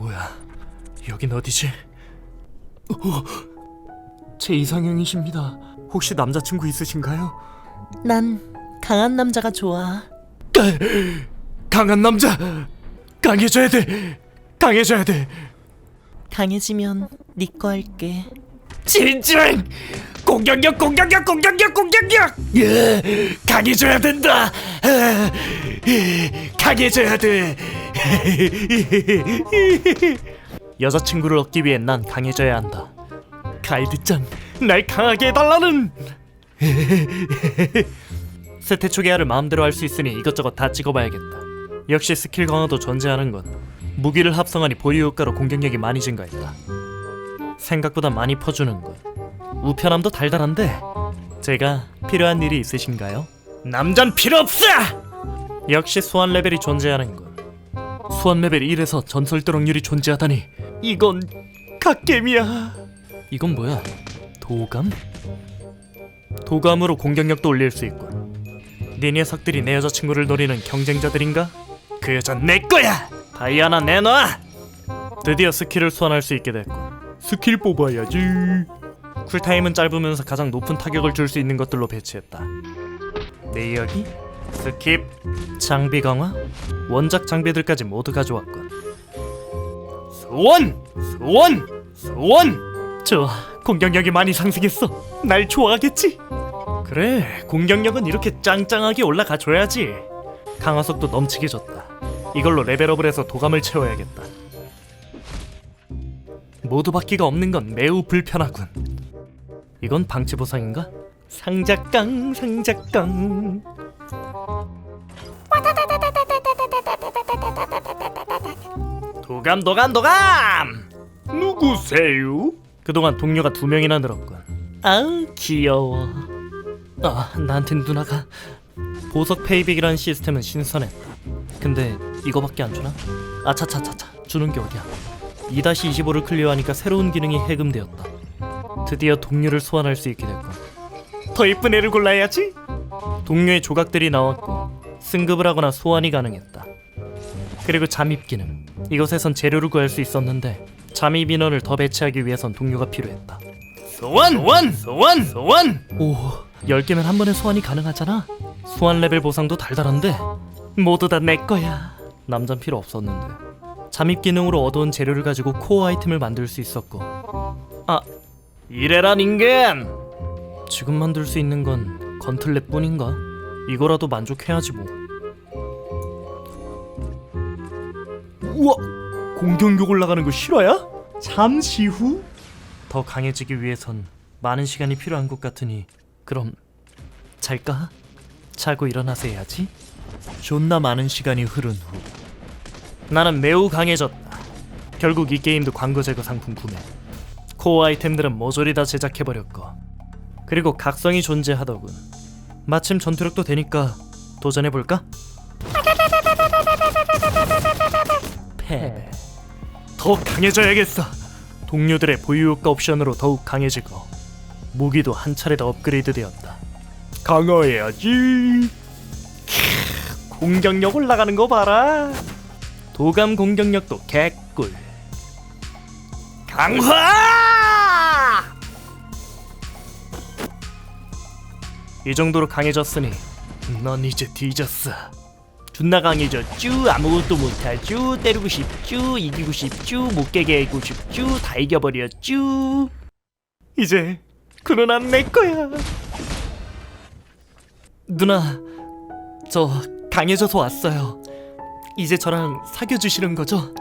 뭐야? 여긴 어디지? 어, 제 이상형이십니다. 혹시 남자친구 있으신가요? 난 강한 남자가 좋아. 강한 남자, 강해져야 돼, 강해져야 돼. 강해지면 네 거 할게. 진정! 공격력, 공격력, 공격력, 공격력! 예, 강해져야 된다. 아, 강해져야 돼. 여자친구를 얻기 위해 난 강해져야 한다. 가이드짱, 날 강하게 해달라는. 세태 초기화를 마음대로 할 수 있으니 이것저것 다 찍어봐야겠다. 역시 스킬 강화도 존재하는 건 무기를 합성하니 보유 효과로 공격력이 많이 증가했다. 생각보다 많이 퍼주는 것. 우편함도 달달한데 제가 필요한 일이 있으신가요? 남잔 필요 없어! 역시 소환 레벨이 존재하는 것. 소환 레벨 1에서 전설 드럭률이 존재하다니 이건 갓겜이야. 이건 뭐야? 도감? 도감으로 공격력도 올릴 수 있고. 네 녀석들이 내 여자친구를 노리는 경쟁자들인가? 그 여잔 내 거야! 다이아나 내놔! 드디어 스킬을 소환할 수 있게 됐고 스킬 뽑아야지 쿨타임은 짧으면서 가장 높은 타격을 줄 수 있는 것들로 배치했다 내 이야기? 스킵 장비 강화? 원작 장비들까지 모두 가져왔군 소원! 소원! 소원! 좋아 공격력이 많이 상승했어 날 좋아하겠지? 그래 공격력은 이렇게 짱짱하게 올라가 줘야지 강화속도 넘치게 줬다 이걸로 레벨업을 해서 도감을 채워야겠다 모두 바퀴가 없는 건 매우 불편하군. 이건 방치 보상인가? 상자깡 상자깡. 도감 도감 도감. 누구세요? 그동안 동료가 두 명이나 늘었군. 아우 귀여워. 아 나한텐 누나가 보석 페이백이라는 시스템은 신선했다. 근데 이거밖에 안 주나? 아차차차차 주는 게 어디야? 2-25를 클리어하니까 새로운 기능이 해금되었다. 드디어 동료를 소환할 수 있게 됐고 더 예쁜 애를 골라야지. 동료의 조각들이 나왔고 승급을 하거나 소환이 가능했다. 그리고 잠입 기능. 이것에선 재료를 구할 수 있었는데 잠입 인원을 더 배치하기 위해선 동료가 필요했다. 소환! 소환! 소환! 소환! 오, 10개면 한 번에 소환이 가능하잖아. 소환 레벨 보상도 달달한데 모두 다 내 거야. 남잔 필요 없었는데. 잠입 기능으로 얻어온 재료를 가지고 코어 아이템을 만들 수 있었고 아 이래란 인간 지금 만들 수 있는 건 건틀렛 뿐인가 이거라도 만족해야지 뭐 우와 공격력 올라가는 거 실화야? 잠시 후? 더 강해지기 위해선 많은 시간이 필요한 것 같으니 그럼 잘까? 자고 일어나서 해야지 존나 많은 시간이 흐른 후 나는 매우 강해졌다. 결국 이 게임도 광고 제거 상품 구매. 코어 아이템들은 모조리 다 제작해버렸고 그리고 각성이 존재하더군. 마침 전투력도 되니까 도전해볼까? 패배. 더 강해져야겠어. 동료들의 보유 효과 옵션으로 더욱 강해지고 무기도 한 차례 더 업그레이드 되었다. 강화해야지. 캬, 공격력 올라가는 거 봐라. 도감 공격력도 개꿀 강화! 이 정도로 강해졌으니 넌 이제 뒤졌어 존나 강해졌쥬 아무것도 못하쥬 때리고 싶쥬 이기고 싶쥬 못 깨게 하고 싶쥬 다 이겨버렸쥬 이제 그 누나는 내 거야. 누나 저 강해져서 왔어요. 이제 저랑 사귀어 주시는 거죠?